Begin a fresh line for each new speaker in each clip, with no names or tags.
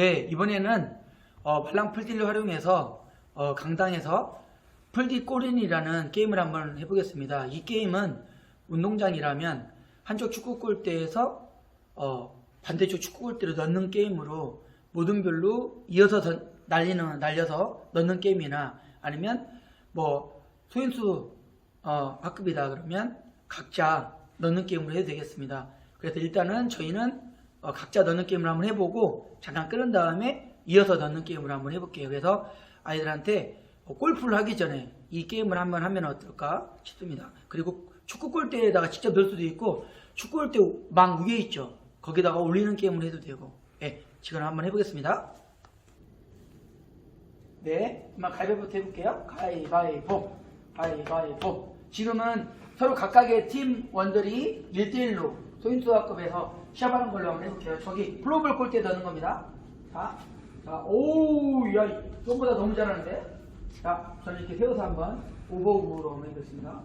네, 이번에는 어, 말랑 풀디를 활용해서 어, 강당에서 풀디 꼬린이라는 게임을 한번 해보겠습니다. 이 게임은 운동장이라면 한쪽 축구 골대에서 어, 반대쪽 축구 골대로 넣는 게임으로 모든 별로 이어서 던- 날리는 날려서 넣는 게임이나 아니면 뭐 소인수 어, 학급이다 그러면 각자 넣는 게임으로 해도 되겠습니다. 그래서 일단은 저희는 어, 각자 넣는 게임을 한번 해보고 잠깐 끄는 다음에 이어서 넣는 게임을 한번 해볼게요. 그래서 아이들한테 어, 골프를 하기 전에 이 게임을 한번 하면 어떨까 싶습니다. 그리고 축구 골대에다가 직접 넣을 수도 있고 축구 골대 망 위에 있죠. 거기다가 올리는 게임을 해도 되고. 예, 지금 한번 해보겠습니다. 네, 한번 가위바위보 해볼게요. 가위바위보, 가위바위보. 지금은 서로 각각의 팀원들이 1대1로 소인수학급에서 시합하는 걸로 한번 해볼게요. 저기 플로벌 골대 넣는 겁니다. 자, 자, 오, 야, 이거보다 너무 잘하는데? 자, 저는 이렇게 세워서 한번 오버오버로 한번 해보겠습니다.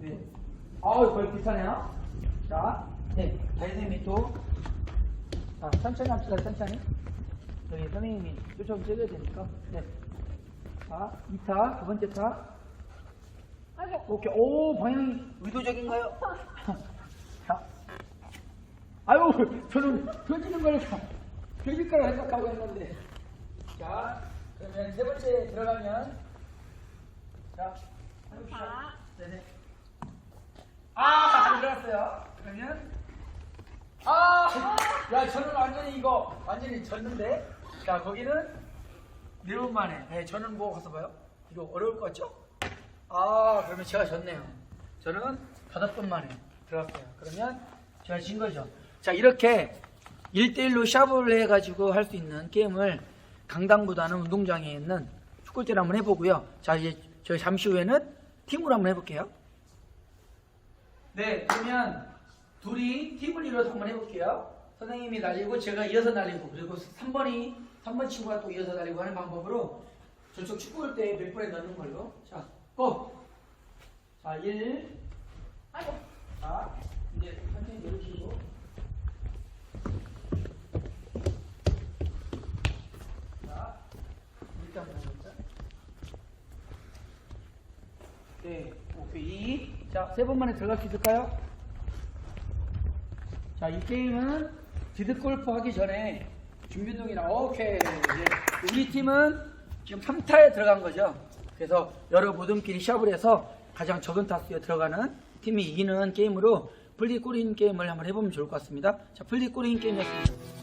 네. 아우, 거의 비슷하네요. 자, 네, 다이쌤이 또, 자, 천천히 합시다, 천천히. 저희 선생님이 요청 찍어야 되니까. 네. 자, 2타, 두 번째 타. 오케이. 오, 방향이 의도적인가요? 자. 아유, 저는 던지는 걸 던질 거라 생각하고 했는데. 자, 그러면 세 번째 들어가면. 자, 해봅시다. 네네. 아, 잘 들어갔어요. 그러면. 아, 야, 저는 완전히 이거 완전히 졌는데. 자, 거기는 네 번 만에. 네, 저는 뭐 가서 봐요? 이거 어려울 것 같죠? 아, 그러면 제가 졌네요. 저는 다섯 번 만에 들어갔어요. 그러면 제가 진 거죠. 자, 이렇게 1대1로 샤브를 해가지고 할 수 있는 게임을 강당보다는 운동장에 있는 축구대를 한번 해보고요. 자, 이제 저희 잠시 후에는 팀으로 한번 해볼게요. 네, 그러면 둘이 팀을 이뤄서 한번 해볼게요. 선생님이 날리고 제가 이어서 날리고 그리고 3번이 3번 친구가 또 이어서 날리고 하는 방법으로 저쪽 축구할 때몇 번에 넣는 걸로. 자, 고! 자, 1. 아이고. 자, 이제 천천히 내리시고. 자, 일단 보자. 네, 오케이. 2. 자, 세 번 만에 들어갈 수 있을까요? 자, 이 게임은 디드 골프 하기 전에 준비 운동이라 오케이. 네. 우리 팀은 지금 3타에 들어간 거죠. 그래서 여러 모둠끼리 시합을 해서 가장 적은 타수에 들어가는 팀이 이기는 게임으로 플리 꼬린 게임을 한번 해보면 좋을 것 같습니다. 자, 플리 꼬린 게임이었습니다.